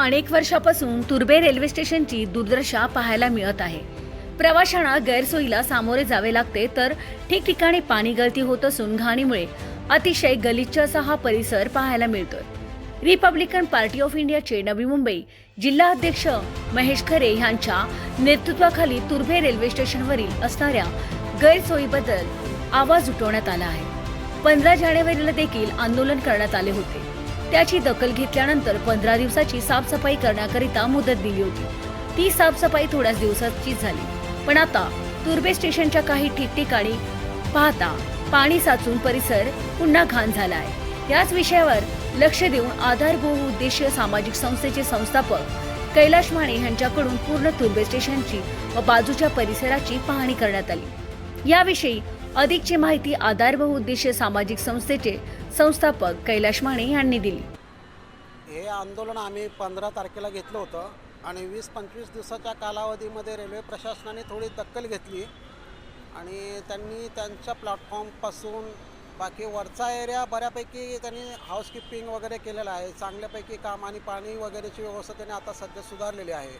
अनेक वर्षापासून तुर्बे रेल्वे स्टेशनची दुर्दशा पाहायला मिळत आहे. प्रवाशांना गैरसोयीला सामोरे जावे लागते तर ठिकठिकाणी पाणी गळती होत असून घाणीमुळे अतिशय गलिच्छ असा हा परिसर पाहायला मिळतोय. रिपब्लिकन पार्टी ऑफ इंडियाचे नवी मुंबई जिल्हा अध्यक्ष महेश खरे यांच्या नेतृत्वाखाली तुर्भे रेल्वे स्टेशनवरील असणाऱ्या गैरसोयीबद्दल आवाज उठवण्यात आला आहे. पंधरा जानेवारीला देखील आंदोलन करण्यात आले होते. त्याची दखल घेतल्यानंतर पंधरा दिवसाची साफसफाई करण्याकरिता मुदत दिली होती. ती साफसफाई थोड्याच दिवसाची झाली. पण आता तुर्बे स्टेशनच्या काही ठिकठिकाणी पाहता पाणी साचून परिसर पुन्हा घाण झाला आहे याच विषयावर लक्ष देऊन आधार बहुउद्देशीय सामाजिक संस्थेचे संस्थापक कैलाश माने यांच्याकडून पूर्ण तुर्बे स्टेशनची व बाजूच्या परिसराची पाहणी करण्यात आली. याविषयी अधिकची माहिती आधार बहुउद्देशीय सामाजिक संस्थेचे संस्थापक कैलाश माने यांनी दिली. हे आंदोलन आम्ही पंधरा तारखेला घेतलं होतं आणि वीस पंचवीस दिवसाच्या कालावधीमध्ये रेल्वे प्रशासनाने थोडी दखल घेतली आणि त्यांनी त्यांच्या प्लॅटफॉर्मपासून बाकी वरचा एरिया बऱ्यापैकी त्यांनी हाऊसकीपिंग वगैरे केलेलं आहे. चांगल्यापैकी काम आणि पाणी वगैरेची व्यवस्था त्यांनी आता सध्या सुधारलेली आहे.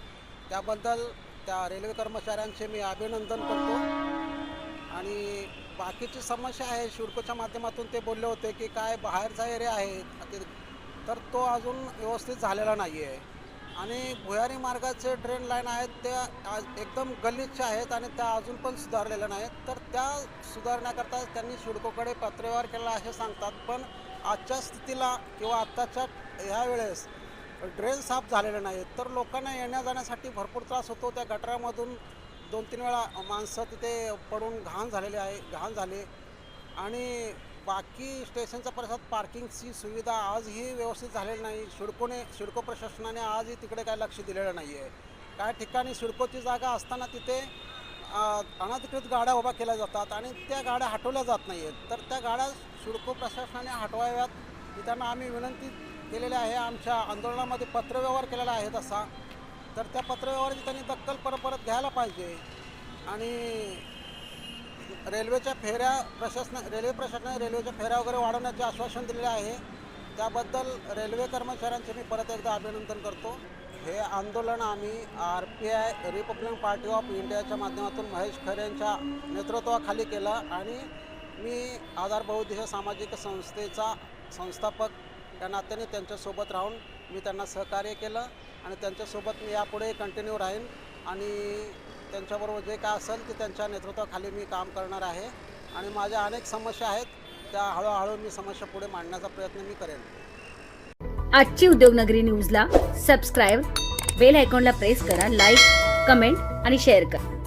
त्याबद्दल त्या रेल्वे कर्मचाऱ्यांचे मी अभिनंदन करतो. आणि बाकीची समस्या आहे शिडकोच्या माध्यमातून ते बोलले होते की काय बाहेरचा एरिया आहे ते- तर तो अजून व्यवस्थित झालेला नाही आहे आणि भुयारी मार्गाचे ड्रेन लाईन आहेत त्या आज एकदम गलिच्छ आहेत आणि त्या अजून पण सुधारलेल्या नाहीत. तर त्या सुधारण्याकरता त्यांनी शिडकोकडे पत्रव्यवहार केला असे सांगतात. पण आजच्या स्थितीला किंवा आत्ताच्या ह्या वेळेस ड्रेन साफ झालेले नाहीत तर लोकांना येण्या जाण्यासाठी भरपूर त्रास होतो. त्या गटारामधून दोन तीन वेळा माणसं तिथे पडून घाण झालेले आहे घाण झाले. आणि बाकी स्टेशनचा परिसरात पार्किंगची सुविधा आजही व्यवस्थित झालेली नाही. शिडकोने शिडको प्रशासनाने आजही तिकडे काय लक्ष दिलेलं नाही आहे काही ठिकाणी सिडकोची जागा असताना तिथे अनधिकृत गाड्या उभ्या केल्या जातात आणि त्या गाड्या हटवल्या जात नाही आहेत तर त्या गाड्या सिडको प्रशासनाने हटवाव्यात. त्यांना आम्ही विनंती केलेली आहे. आमच्या आंदोलनामध्ये पत्रव्यवहार केलेला आहे तसा. तर त्या पत्रव्यवहाराची त्यांनी दक्कल परत परत घ्यायला पाहिजे. आणि रेल्वेच्या फेऱ्या प्रशासन रेल्वे प्रशासनाने रेल्वेच्या फेऱ्या वगैरे वाढवण्याचे आश्वासन दिलेले आहे. त्याबद्दल रेल्वे कर्मचाऱ्यांचे मी परत एकदा अभिनंदन करतो. हे आंदोलन आम्ही R P I Republican Party of इंडियाच्या माध्यमातून महेश खरे यांच्या नेतृत्वाखाली केलं आणि मी आधार बहुद्देश सामाजिक संस्थेचा संस्थापक या नात्याने त्यांच्यासोबत राहून मी त्यांना सहकार्य केलं आणि त्यांच्यासोबत मी यापुढे कंटिन्यू राहीन. आणि त्यांच्याबरोबर जे काय असेल ते त्यांच्या नेतृत्वाखाली मी काम करणार आहे. आणि माझ्या अनेक समस्या आहेत त्या हळूहळू मी समस्या पुढे मांडण्याचा प्रयत्न मी करेन. आजची उद्योगनगरी न्यूजला सबस्क्राईब बेल आयकॉनला प्रेस करा लाईक कमेंट आणि शेअर करा.